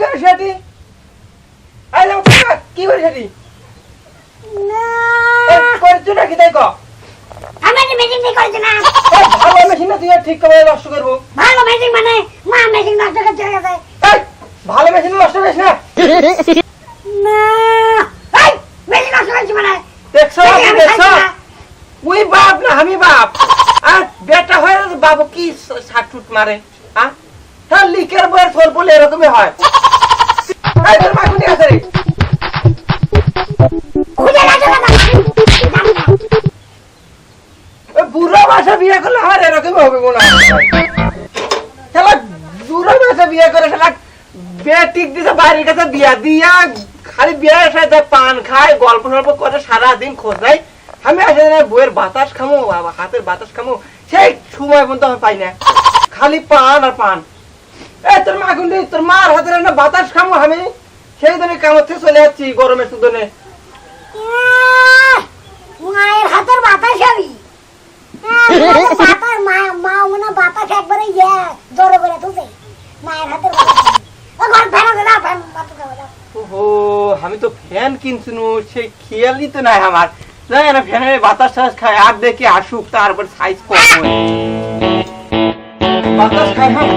কর সেটি? আইলে কি করে সেটি? এ করছ নাকি তাই ক? মেশিন ঠিক করেছি না। ভালো মেশিন না তুই ঠিক করে নষ্ট করব। ভালো মেশিন মানে মা মেশিন নষ্ট করে চলে গেছে ভালো মেশিন নষ্ট করিস না। না। মেশিন নষ্ট করেছি মানে। দেখছ দেখছ? ওই বাপ না আমি বাপ। আর বেটা হয়ে বাবু কি ছাটুট মারে হ্যাঁ হ্যাঁ লিকের বইয়ের ফল বলে এরকমই হয়। বুড়ো বাসা বিয়ে করলে আমার এরকমই হবে মনে হয়। শালা বুড়ো বাসা বিয়ে করে শালা বেটিক দিতে বাড়ির কাছে বিয়া দিয়া খালি বিয়ের সাথে পান খায় গল্প সল্প করে সারাদিন খোঁজ নেয় আমি আসে না বইয়ের বাতাস খামো বাবা হাতের বাতাস খামো। সেই সময় পর্যন্ত আমি পাই না। খালি পান আর পান। এ তোর মা কিন্তু তোর মার হাতের না বাতাস খামো আমি। সেই চলে যাচ্ছি গরমের সুদনে মায়ের হাতের বাতাস আমি। বাতাস মা মা বাতাস একবারে ইয়ে জোরে করে তুলছে। মায়ের হাতের ওহো আমি তো ফ্যান কিনছিনু সেই খেয়ালই তো নাই আমার। বাতাস খায়। আর দেখি আসুক, তারপর সাইজ কম। বাতাস খায় হ্যাঁ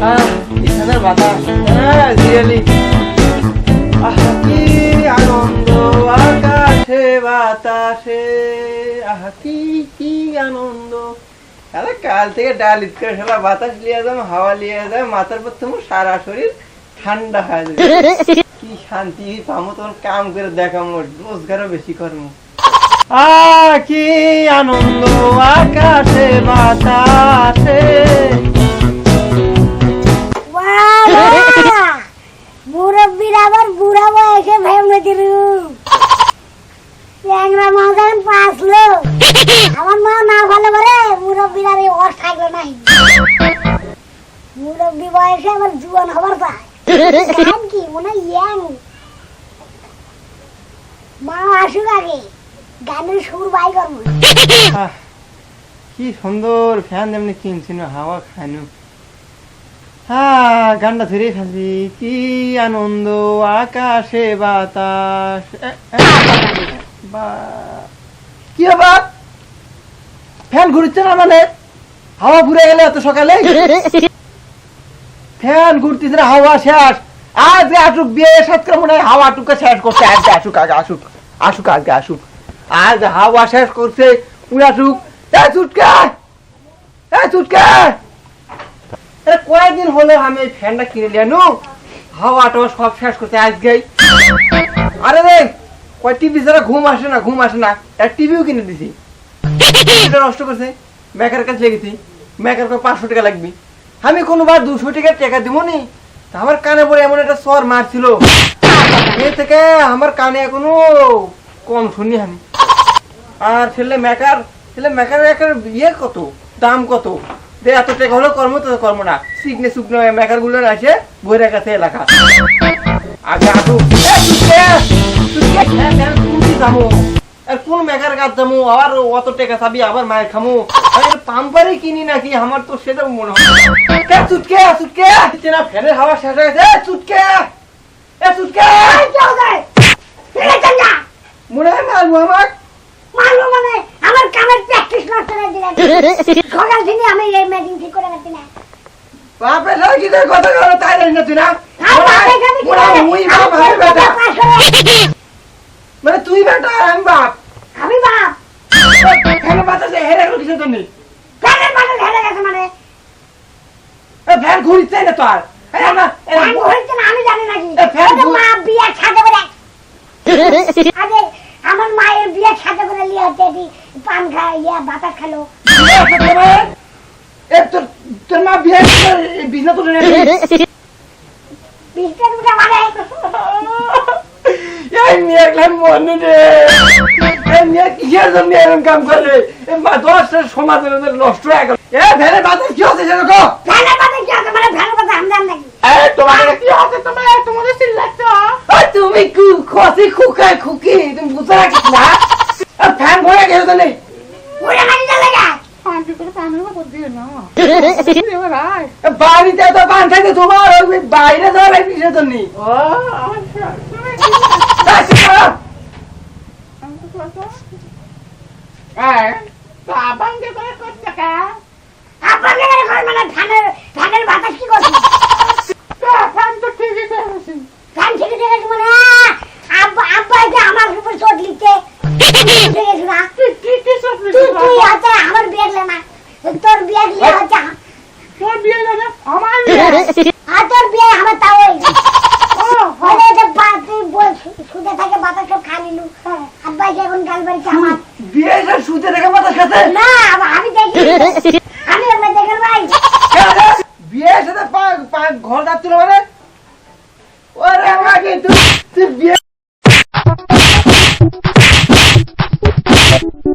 হ্যাঁ আনন্দ আকাশে বাতাসে। আহা কি আনন্দ। আরে কাল থেকে ডাল ইট করে সারা বাতাস লিয়ে যাম হাওয়া লিয়ে যায় মাথার পর তোমার সারা শরীর ঠান্ডা হয়ে যাবে। কি শান্তি পামো তোমার কাম করে দেখামো রোজগারও বেশি কর্ম আ কি আনন্দ আকাশে বাতাসে। কি মনে হয় ইয়াং। মা আসুক আগে গানের সুর বাই করব। আহ, কি সুন্দর ফ্যান এমনি কিনছি না হাওয়া হ্যাঁ গানটা ধরে কি আনন্দ আকাশে বাতাস। এ, এ, বা- কি আবার ফ্যান ঘুরছে না মানে? হাওয়া ঘুরে গেলে এত সকালে? ফ্যান ঘুরতেছে না হাওয়া শেষ। আজকে আসুক, বিয়ে সাত মনে হয় হাওয়া শেষ করছে, আজকে আসুক আগে আসুক আসুক, আজকে আসুক। আজ হাওয়া শেষ করছে, উই আসুক। এ চুটকা এ চুটকা। এ কয়েকদিন হলো আমি এই ফ্যানটা কিনে লিয়ানু হাওয়াটা সব শেষ করছে আজকেই। আরে রে, কয়, টিভি ছাড়া ঘুম আসে না, ঘুম আসে না। টিভিও কিনে দিছি। নষ্ট করছে। মেকার কাছে লেগেছি মেকার কয় পাঁচশো টাকা লাগবে। আমি কোনোবার দুশো টাকা টাকা দিব নি আমার কানে পরে এমন একটা সর মারছিল। এ থেকে আমার কানে এখনও কম শুনি আমি আর ছেলে মেকার ছেলে মেকার একটা ইয়ে কত? দাম কত? দে এত টাকা হলো কর্ম তো কর্ম না। সিগনে শুকনো মেকারগুলো আছে বইয়ের কাছে এলাকা। হ্যাঁ, হ্যাঁ, আর কোন মেকার কাজ যাব? আবার অত টাকা চাবি আবার মায়ের খামো। পাম্পারে কিনি নাকি? আমার তো মনে হয় চুটকে? চুটকে? দিচ্ছে না ফ্যানের হাওয়া শেষ চুটকে! এ চুটকে। মনে হয় মারবো আমার। মারবো মানে? আমার কামের প্র্যাকটিস নষ্ট করে দিলেন সকাল থেকে আমি এই ম্যাজিং ঠিক করে পারছি না। কি করে কথা বলো? তাই জানিস না তুই না? বাপ মানে তুই বেটা আমি বাপ। ফ্যান বাতাসে হেরে গেল কিছু জন্য? ফ্যানের বাতাস হেরে গেছে মানে? ফ্যান ঘুরছে না তো আর। আমি জানি নাকি ঘুর- মা বিয়ে সাথে করে আগে আমার মায়ের বিয়ে সাথে করে লিয়ে হচ্ছে পান খায় ইয়া বাতাস খেলো। এ তোর তোর মা বিয়ে বিজনেস তো বিষ্টের উঠে মানে? এই মেয়েগুলো মনে রে। মেয়ে কিসের জন্য এরকম কাম করলে? দশটা সমাজের নষ্ট হয়ে গেল। এ ভেড়ে বাজার কি হচ্ছে সেটা কো ফ্যানের কি আছে মানে ফ্যানের কথা আমি জানি নাকি? এই তোমাদের কি হচ্ছে? তোমার তোমাদের চিল্লাচ্ছ তুমি কু খসি খুকাই খুকি তুমি বুঝতে রাখিস না? ফ্যান ভরে গেছে তো নেই? উড়ে মারি চলে গা বাড়িতে তো পান থাকে তোমার বাইরে যাওয়ার বিষয় তো নেই। Eh, Ay, babang di ba ako ka?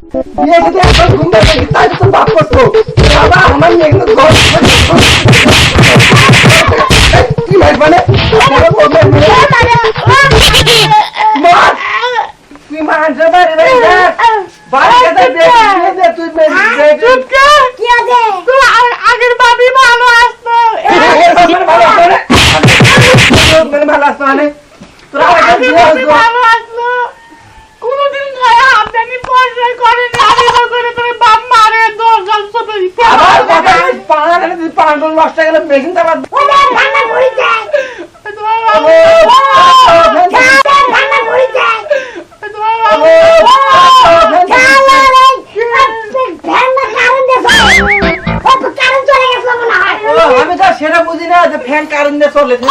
বিয়ে সাথে একবার ঘুম পাবে তাই তো বাপ করতো বাবা আমার মেয়ে কিন্তু ঘর কি ভাই মানে মার তুই মানছে বাড়ি বাড়ি যা বাড়ি সাথে দেখে দে তুই চুপকে কি আছে আগের বাবি ভালো আসতো আগের বাবি ভালো আসলো কোনদিন গায়ে আমদানি পয়সা করেনি আমি তো করে করে বাপ মারে দোষ জল ছোট ঠান্ডা পড়িছে ঠান্ডা পড়িছে আমি তো সেটা বুঝি না যে ফ্যান কারণ দিয়ে চলে তুই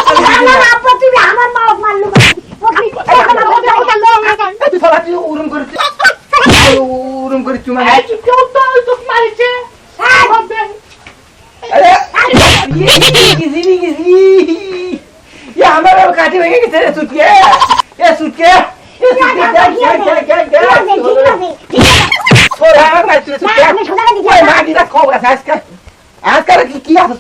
সলা তুই উরুম করে উরুম করে চুমা কাটি ভেঙে গেছে রে সুটকে এ সুটকে এ সুটকে যা যা যা যা তোরা না তুই সুটকে ওই মাগিটা খবর আছে আজকে আজকে কি কি আছে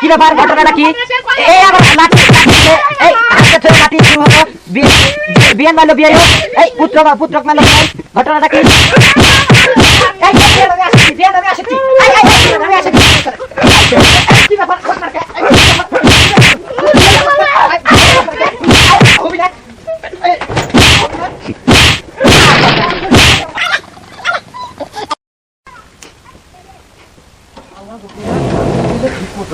কি ব্যাপার ঘটনাটা কি? এই আমার লাঠি এই হাতে ধরে লাঠি কি হলো। বিয়ান বিয়ে মারলো বিয়ে হোক। এই পুত্র পুত্রক পুত্র মারলো ঘটনাটা কি? এই, বিয়ে আসছি, বিয়ে নামে আসছি। এই, এই, এই, বিয়ে নামে আসছি। এই, কি ব্যাপার? ঘটনাটা কি? এই, কি ব্যাপার? খুবই না। মতো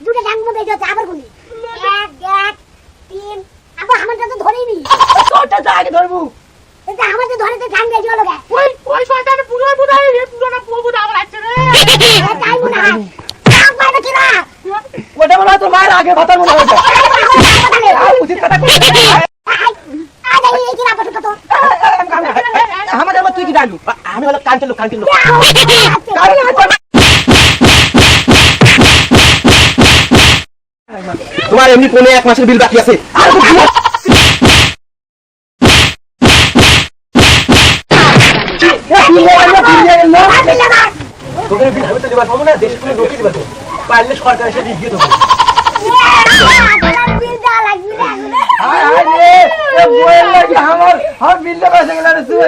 দুটো আবার গুলি এক দেখ তিন আবার তো ধরেই নি তোরটা তো ধরে পুরো পুরো না পুরো বুঝা আমার আছে রে তাই মনে হয় মনে হয় মনে হয় তুই কি ডালু আমি হলো কান চলো তোমার এমনি কোনে এক মাসের বিল বাকি আছে। আর। পারলে সরকার এসে দিয়ে দেবো আমার আমার বিলটা বেঁচে গেল তুই